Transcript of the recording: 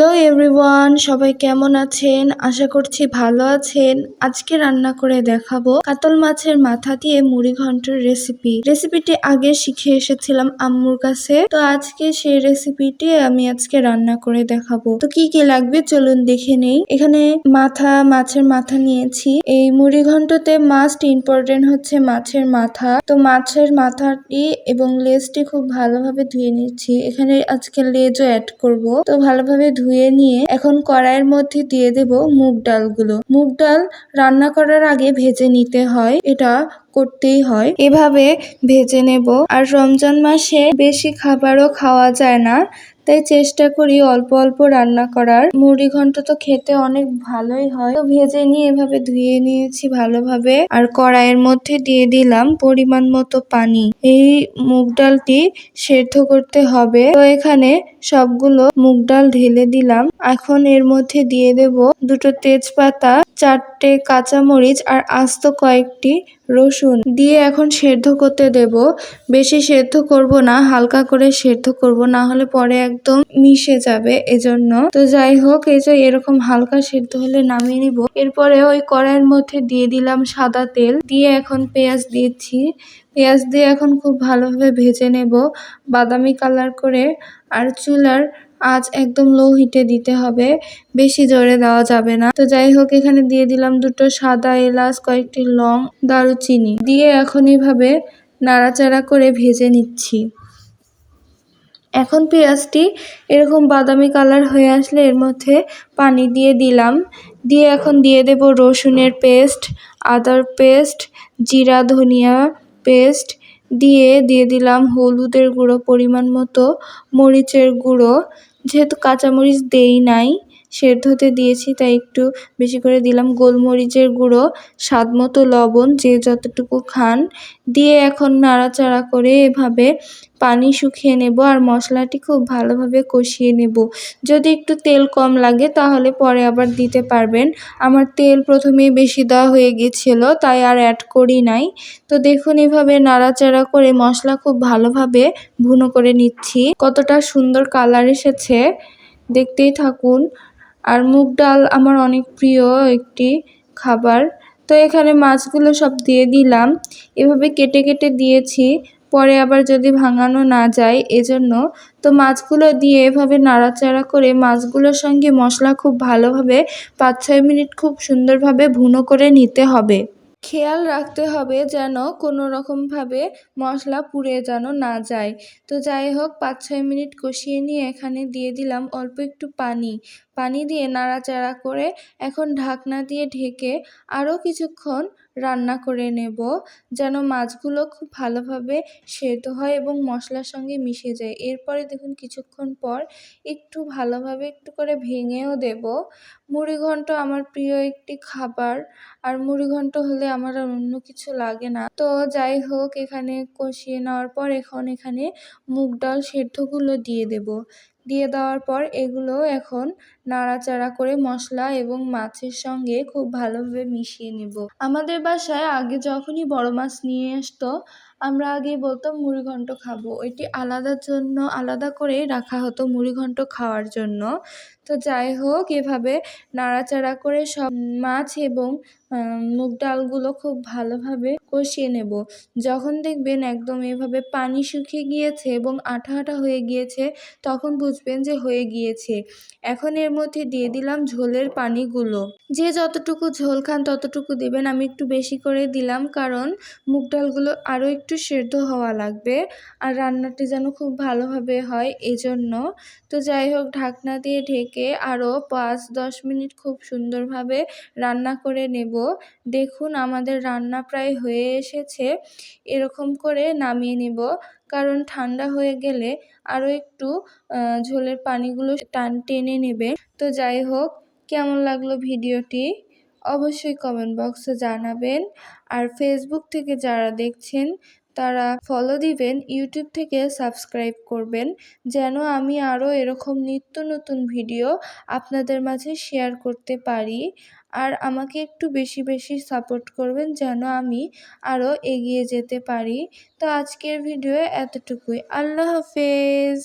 Halo everyone সবাই কেমন আছেন? আশা করছি ভালো আছেন। আজকে রান্না করে দেখাবো কাতল মাছের মাথা দিয়ে মুড়ি ঘন্টের রেসিপি রেসিপিটি আগে শিখে এসেছিলাম আম্মুর কাছে। তো আজকে সেই রেসিপিটি আমি আজকে রান্না করে দেখাবো। তো কি কি লাগবে চলুন দেখে নেই। এখানে মাথা, মাছের মাথা নিয়েছি। এই মুড়ি ঘন্টতে মাস্ট ইম্পর্টেন্ট হচ্ছে মাছের মাথা। তো মাছের মাথাটি এবং লেজটি খুব ভালোভাবে ধুয়ে নিচ্ছি। এখানে আজকে লেজও অ্যাড করব। তো ভালোভাবে ধুয়ে নিয়ে এখন কড়াইয়ের মধ্যে দিয়ে দেব মুগ ডালগুলো। মুগ ডাল রান্না করার আগে ভেজে নিতে হয়, এটা করতেই হয়। এভাবে ভেজে নেব। আর রমজান মাসে বেশি খাবারও খাওয়া যায় না তাই চেষ্টা করি অল্প অল্প রান্না করার। মুড়ি ঘন্ট তো খেতে অনেক ভালোই হয়। তো ভেজে নিয়ে এভাবে ধুয়ে নিয়েছি ভালোভাবে। আর কড়াইয়ের মধ্যে দিয়ে দিলাম পরিমাণ মতো পানি। এই মুগ ডালটি সেদ্ধ করতে হবে। তো এখানে সবগুলো মুগ ডাল ঢেলে দিলাম। এখন এর মধ্যে দিয়ে দেব দুটো তেজপাতা, চারটে কাঁচামরিচ আর আস্ত কয়েকটি রসুন। দিয়ে এখন সেদ্ধ করতে দেব। বেশি সেদ্ধ করব না, হালকা করে সেদ্ধ করব, না হলে পরে একদম মিশে যাবে এজন্য। তো যাই হোক, এই যে এরকম হালকা সেদ্ধ হলে নামিয়ে নিব। এরপরে ওই কড়াইয়ের মধ্যে দিয়ে দিলাম সাদা তেল। দিয়ে এখন পেঁয়াজ দিয়েছি পেঁয়াজ দিয়ে এখন খুব ভালোভাবে ভেজে নেব। বাদামি কালার করে। আর চুলার আজ একদম লো হিটে দিতে হবে। বেশি জোরে দেওয়া যাবে না। তো যাই হোক, এখানে দিয়ে দিলাম দুটো সাদা এলাচ, কয়েকটি লং দারুচিনি। দিয়ে এখন এইভাবে নাড়াচাড়া করে ভেজে নিচ্ছি। এখন পেঁয়াজটি এরকম বাদামি কালার হয়ে আসলে এর মধ্যে পানি দিয়ে দিলাম। দিয়ে এখন দিয়ে দেব রসুনের পেস্ট, আদার পেস্ট, জিরা, ধনিয়া পেস্ট। দিয়ে দিয়ে দিলাম হলুদের গুঁড়ো পরিমাণ মতো, মরিচের গুঁড়ো। যেহেতু কাঁচামরিচ দেই নাই সেদ্ধতে দিয়েছি, তাই একটু বেশি করে দিলাম। গোলমরিচের গুঁড়ো, স্বাদ মতো লবণ যে যতটুকু খান। দিয়ে এখন নাড়াচাড়া করে এভাবে পানি শুকিয়ে নেব আর মশলাটি খুব ভালোভাবে কষিয়ে নেব। যদি একটু তেল কম লাগে তাহলে পরে আবার দিতে পারবেন। আমার তেল প্রথমেই বেশি দেওয়া হয়ে গিয়েছিল, তাই আর অ্যাড করি নাই। তো দেখুন এভাবে নাড়াচাড়া করে মশলা খুব ভালোভাবে ভুনো করে নিচ্ছি। কতটা সুন্দর কালার এসেছে। দেখতেই থাকুন। আর মুগ ডাল আমার অনেক প্রিয় একটি খাবার। তো এখানে মাছগুলো সব দিয়ে দিলাম। এভাবে কেটে কেটে দিয়েছি। পরে আবার যদি ভাঙানো না যায়, এজন্য তো মাছগুলো দিয়ে এভাবে নাড়াচাড়া করে মাছগুলোর সঙ্গে মশলা খুব ভালোভাবে পাঁচ ছয় মিনিট খুব সুন্দরভাবে ভুনো করে নিতে হবে। খেয়াল রাখতে হবে যেন কোনো রকমভাবে মশলা পুড়ে যেন না যায়। তো যাই হোক পাঁচ ছয় মিনিট কষিয়ে নিয়ে এখানে দিয়ে দিলাম অল্প একটু পানি। পানি দিয়ে নাড়াচাড়া করে এখন ঢাকনা দিয়ে ঢেকে আরও কিছুক্ষণ রান্না করে নেব, যেন মাছগুলো খুব ভালোভাবে সেদ্ধ হয় এবং মশলার সঙ্গে মিশে যায়। এরপরে দেখুন, কিছুক্ষণ পর একটু ভালোভাবে একটু করে ভেঙেও দেব। মুড়িঘণ্ট আমার প্রিয় একটি খাবার, আর মুড়িঘণ্ট হলে আমার অন্য কিছু লাগে না। তো যাই হোক, এখানে কষিয়ে নেওয়ার পর এখন এখানে মুগ ডাল সেদ্ধগুলো দিয়ে দেব। দিয়ে দেওয়ার পর এগুলো এখন নাড়াচাড়া করে মশলা এবং মাছের সঙ্গে খুব ভালোভাবে মিশিয়ে নেব। আমাদের বাসায় আগে যখনই বড় মাছ নিয়ে আসতো আমরা আগে বলতাম মুড়িঘণ্ট খাব। ওইটি আলাদার জন্য, আলাদা করে রাখা হতো মুড়িঘণ্ট খাওয়ার জন্য। তো যাই হোক, এভাবে নাড়াচাড়া করে সব মাছ এবং মুগ ডালগুলো খুব ভালোভাবে কষিয়ে নেব। যখন দেখবেন একদম এভাবে পানি শুকিয়ে গিয়েছে এবং আঠা আঠা হয়ে গিয়েছে, তখন বুঝবেন যে হয়ে গিয়েছে। এখন এর মধ্যে দিয়ে দিলাম ঝোলের পানিগুলো। যে যতটুকু ঝোল খান ততটুকু দেবেন। আমি একটু বেশি করে দিলাম, কারণ মুগ ডালগুলো আরও একটু সেদ্ধ হওয়া লাগবে আর রান্নাটি যেন খুব ভালোভাবে হয় এজন্য। তো যাই হোক, ঢাকনা দিয়ে ঢেকে আরও পাঁচ দশ মিনিট খুব সুন্দরভাবে রান্না করে নেব। দেখুন, আমাদের রান্না প্রায় হয়ে এসেছে। এরকম করে নামিয়ে নেব, কারণ ঠান্ডা হয়ে গেলে আরও একটু ঝোলের পানিগুলো টান টেনে নেবে। তো যাই হোক, কেমন লাগল ভিডিওটি? অবশ্যই কমেন্ট বক্সে জানাবেন। আর ফেসবুক থেকে যারা দেখছেন তারা ফলো দিবেন ইউটিউব থেকে সাবস্ক্রাইব করবেন। যেন আমি আরও এরকম নিত্য নতুন ভিডিও আপনাদের মাঝে শেয়ার করতে পারি। আর আমাকে একটু বেশি বেশি সাপোর্ট করবেন, যেন আমি আরও এগিয়ে যেতে পারি। তো আজকের ভিডিও এতটুকুই। আল্লাহ হাফেজ!